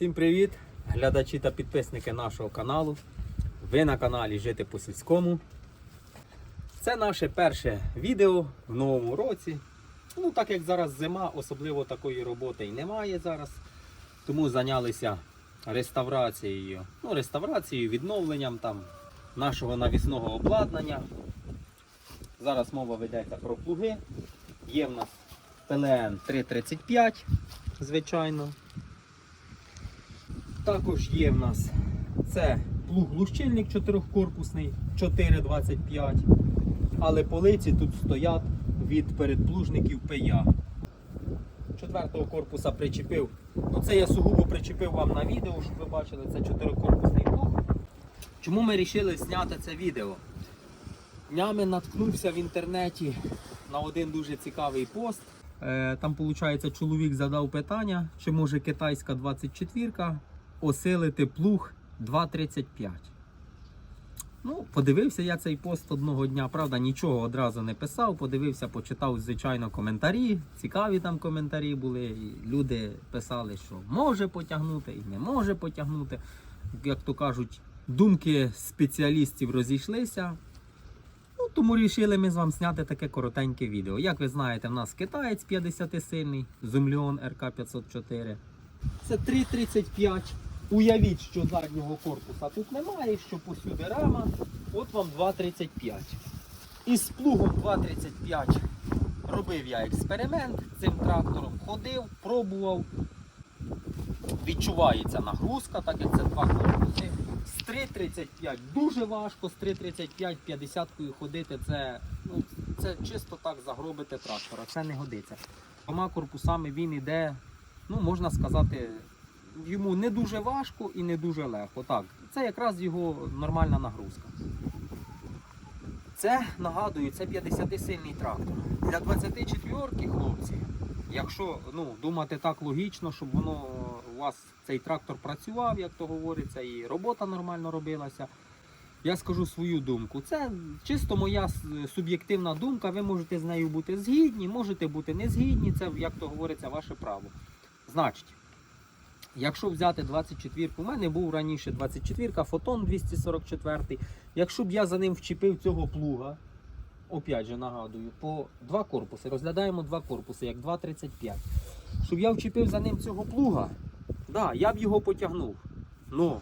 Всім привіт, глядачі та підписники нашого каналу. Ви на каналі Жити по сільському. Це наше перше відео в новому році. Ну, так як зараз зима, особливо такої роботи і немає зараз. Тому зайнялися реставрацією. Ну, реставрацією, відновленням там нашого навісного обладнання. Зараз мова ведеться про плуги. Є в нас ПЛН 335, звичайно. Також є в нас це плуг-лущильник чотирьохкорпусний 4,25. Але полиці тут стоять від передплужників ПЯ. Четвертого корпуса причепив. Ну це я сугубо причепив вам на відео, щоб ви бачили, це чотирикорпусний плуг. Чому ми вирішили зняти це відео? Днями наткнувся в інтернеті на один дуже цікавий пост. Е, Там, виходить, чоловік задав питання, чи може китайська 24 осилити плуг 2,35. Ну, подивився я цей пост одного дня, правда, нічого одразу не писав. Подивився, почитав, звичайно, коментарі. Цікаві там коментарі були. І люди писали, що може потягнути і не може потягнути. Як то кажуть, думки спеціалістів розійшлися. Ну, тому вирішили ми з вами зняти таке коротеньке відео. Як ви знаєте, в нас китаєць 50-сильний, Зумльон РК-504. Це 3,35. Уявіть, що заднього корпуса тут немає, що посюди рама. От вам 2,35. Із плугом 2,35 робив я експеримент цим трактором. Ходив, пробував. Відчувається нагрузка, так як це два корпуси. З 3,35 дуже важко, з 3,35 50 ходити це, ну, це чисто так загробити трактора. Це не годиться. Двома корпусами він іде, ну можна сказати, йому не дуже важко і не дуже легко. Так, це якраз його нормальна нагрузка. Це нагадую, це 50-сильний трактор. Для 24-ки, хлопці, якщо ну, думати так логічно, щоб воно у вас цей трактор працював, як то говориться, і робота нормально робилася. Я скажу свою думку. Це чисто моя суб'єктивна думка. Ви можете з нею бути згідні, можете бути не згідні. Це, як то говориться, ваше право. Значить, якщо взяти 24, у мене був раніше 24, фотон 244. Якщо б я за ним вчепив цього плуга, опять же нагадую, по два корпуси, розглядаємо два корпуси, як 2,35. Щоб я вчепив за ним цього плуга, да, я б його потягнув. Но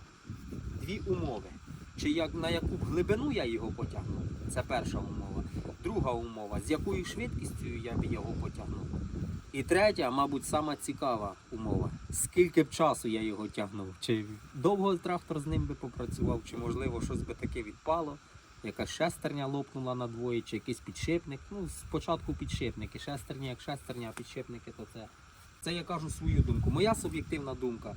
дві умови. Чи як, на яку глибину я його потягнув? Це перша умова. Друга умова, з якою швидкістю я б його потягнув. І третя, мабуть, сама цікава умова. Скільки б часу я його тягнув? Чи довго трактор з ним би попрацював, чи можливо щось би таке відпало, якась шестерня лопнула на двоє, чи якийсь підшипник. Ну, спочатку підшипники, шестерня як шестерня, а підшипники то це. Це я кажу свою думку. Моя суб'єктивна думка.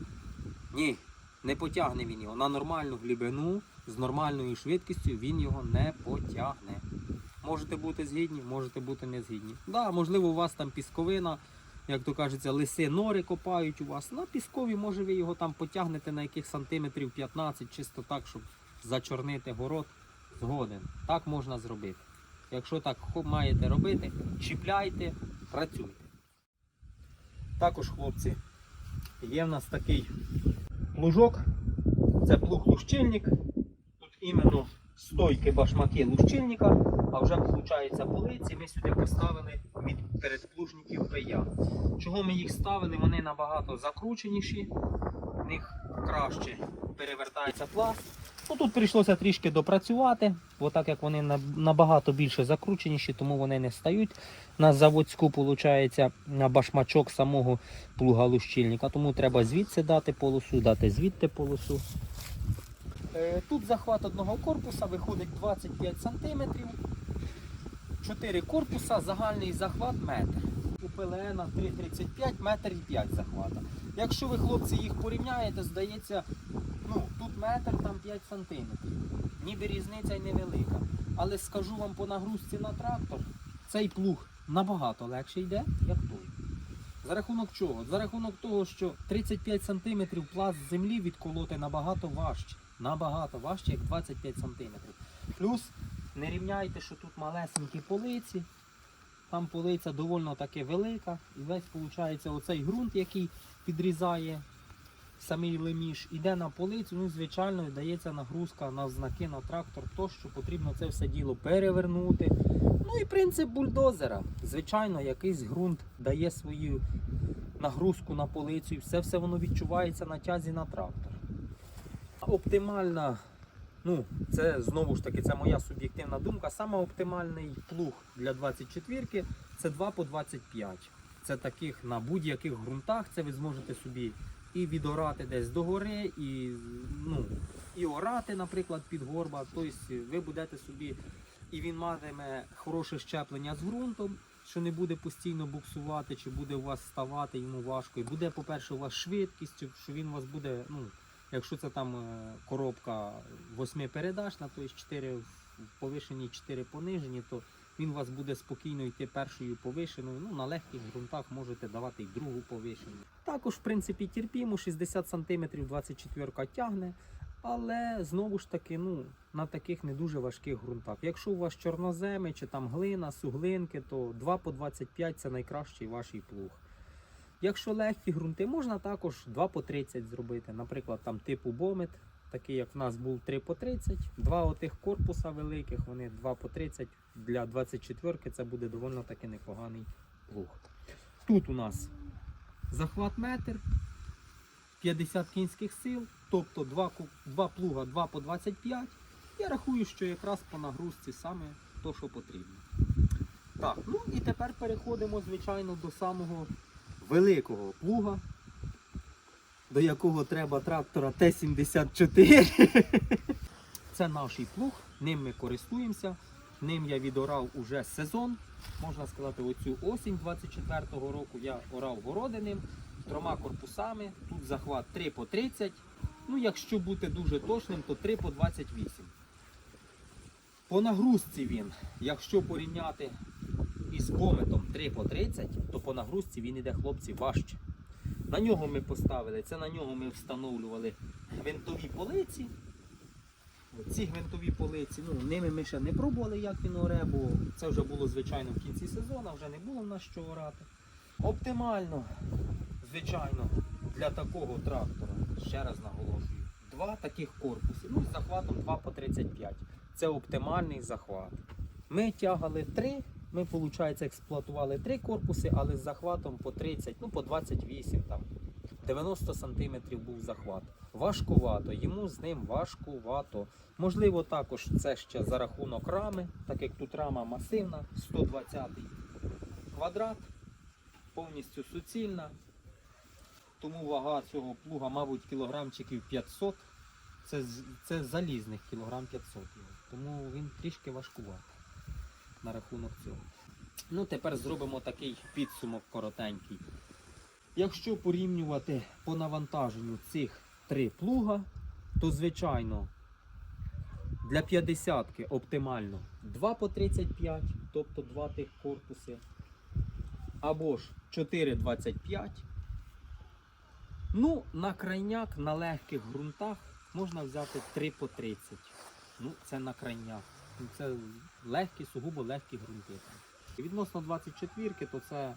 Ні, не потягне він його. На нормальну глибину з нормальною швидкістю він його не потягне. Можете бути згідні, можете бути не згідні. Да, можливо, у вас там пісковина, як то кажеться, лиси нори копають у вас. На піскові, може, ви його там потягнете на яких сантиметрів 15, чисто так, щоб зачорнити город. Згоден. Так можна зробити. Якщо так маєте робити, чіпляйте, працюйте. Також, хлопці, є в нас такий плужок. Це плуг-лущильник. Тут іменно стойки башмаки лущильника, а вже виходить полиці. Ми сюди поставили від передплужників ПЯ. Чого ми їх ставили? Вони набагато закрученіші, в них краще перевертається пласт. Ну, тут прийшлося трішки допрацювати, бо так як вони набагато більше закрученіші, тому вони не стають на заводську, виходить, на башмачок самого плуга лущильника. Тому треба звідси дати полосу, дати звідти полосу. Е, Тут захват одного корпуса виходить 25 см. 4 корпуса, загальний захват метр. У ПЛН 3,35 метр і 5 захвата. Якщо ви, хлопці, їх порівняєте, здається, ну, тут метр, там 5 сантиметрів. Ніби різниця й невелика. Але скажу вам по нагрузці на трактор, цей плуг набагато легше йде, як той. За рахунок чого? За рахунок того, що 35 см пласт землі відколоти набагато важче. Набагато важче, як 25 см. Плюс не рівняйте, що тут малесенькі полиці. Там полиця доволі таки велика. І весь виходить оцей ґрунт, який підрізає самий леміш, іде на полицю, ну звичайно дається нагрузка на знаки на трактор, то що потрібно це все діло перевернути. Ну і принцип бульдозера. Звичайно, якийсь ґрунт дає свою нагрузку на полицю, і все все воно відчувається на тязі на трактор. Оптимальна, ну це знову ж таки, це моя суб'єктивна думка. Саме оптимальний плуг для 24-ки це 2 по 25. Це таких на будь-яких ґрунтах. Це ви зможете собі і відорати десь догори, і, ну, і орати, наприклад, під горба. Тобто ви будете собі, і він матиме хороше щеплення з ґрунтом, що не буде постійно буксувати, чи буде у вас ставати йому важко. І буде, по-перше, у вас швидкість, що він у вас буде, ну, якщо це там е, коробка 8 передачна, то 4 в повишенні, 4 понижені, то він у вас буде спокійно йти першою повишеною. Ну, на легких ґрунтах можете давати й другу повишену. Також, в принципі, терпімо, 60 см 24 тягне. Але знову ж таки, ну, на таких не дуже важких ґрунтах. Якщо у вас чорноземи чи там глина, суглинки, то 2 по 25 це найкращий ваш плуг. Якщо легкі ґрунти, можна також 2 по 30 зробити. Наприклад, там типу бомет, такий як в нас був 3 по 30. Два отих корпуса великих, вони 2 по 30. Для 24-ки це буде доволі таки непоганий плуг. Тут у нас захват метр, 50 кінських сил, тобто два, ку- два плуга 2 по 25. Я рахую, що якраз по нагрузці саме то, що потрібно. Так, ну і тепер переходимо, звичайно, до самого великого плуга, до якого треба трактора Т-74. Це наш плуг, ним ми користуємося. Ним я відорав уже сезон. Можна сказати, оцю осінь 24-го року я орав городи ним трьома корпусами. Тут захват 3 по 30. Ну, якщо бути дуже точним, то 3 по 28. По нагрузці він, якщо порівняти із кометом 3 по 30, то по нагрузці він іде хлопці важче. На нього ми поставили, це на нього ми встановлювали гвинтові полиці. Ці гвинтові полиці, ну, ними ми ще не пробували, як він оре, бо це вже було звичайно в кінці сезону, вже не було в нас що орати. Оптимально, звичайно, для такого трактора, ще раз наголошую, два таких корпуси, ну з захватом 2 по 35. Це оптимальний захват. Ми тягали три, ми, виходить, експлуатували три корпуси, але з захватом по 30, ну по 28 там. 90 см був захват. Важкувато, йому з ним важкувато. Можливо, також це ще за рахунок рами, так як тут рама масивна, 120 квадрат, повністю суцільна. Тому вага цього плуга, мабуть, кілограмчиків 500. Це, це залізних кілограм 500. Тому він трішки важкуватий на рахунок цього. Ну, тепер зробимо такий підсумок коротенький. Якщо порівнювати по навантаженню цих три плуга, то звичайно для 50 оптимально 2 по 35, тобто два тих корпуси, або ж 4,25. Ну, на крайняк на легких ґрунтах можна взяти 3 по 30. Ну, це на крайняк. Ну, Це легкі, сугубо легкі ґрунти. відносно 24, то це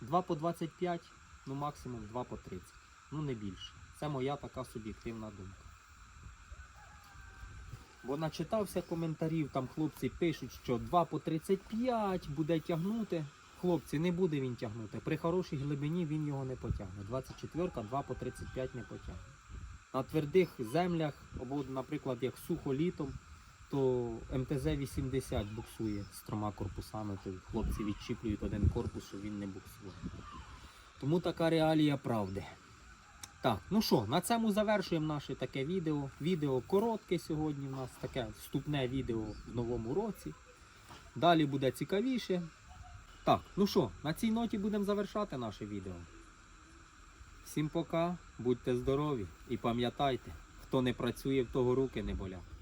2 по 25, ну максимум 2 по 30. Ну не більше. Це моя така суб'єктивна думка. Бо начитався коментарів, там хлопці пишуть, що 2 по 35 буде тягнути. Хлопці, не буде він тягнути. При хорошій глибині він його не потягне. 24-ка 2 по 35 не потягне. На твердих землях, або, наприклад, як сухо літом, то МТЗ-80 буксує з трьома корпусами, то хлопці відчіплюють один корпус, щоб він не буксував. Тому така реалія правди. Так, ну що, на цьому завершуємо наше таке відео. Відео коротке сьогодні у нас таке вступне відео в новому році. Далі буде цікавіше. Так, ну що, на цій ноті будемо завершати наше відео. Всім пока, будьте здорові і пам'ятайте, хто не працює, в того руки не болять.